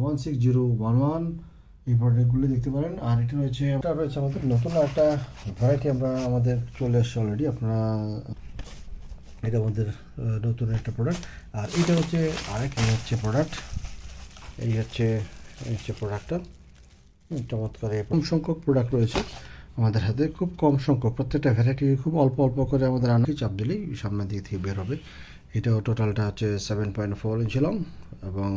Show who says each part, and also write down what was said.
Speaker 1: One six zero one one এই প্রোডাক্টগুলো দেখতে পারেন। আর এটা রয়েছে এটা রয়েছে আমাদের নতুন একটা ভ্যারাইটি আমরা আমাদের চলে এসছে অলরেডি আপনারা এটা আমাদের নতুন একটা প্রোডাক্ট আর এটা হচ্ছে আরেক হচ্ছে প্রোডাক্ট এই হচ্ছে এই হচ্ছে প্রোডাক্টটা চমৎকার কম সংখ্যক প্রোডাক্ট রয়েছে আমাদের হাতে খুব কম সংখ্যক। প্রত্যেকটা ভ্যারাইটি খুব অল্প অল্প করে আমাদের আনকি চাপ দিলেই সামনের দিক থেকে বের হবে। এটাও টোটালটা হচ্ছে seven point four inch long এবং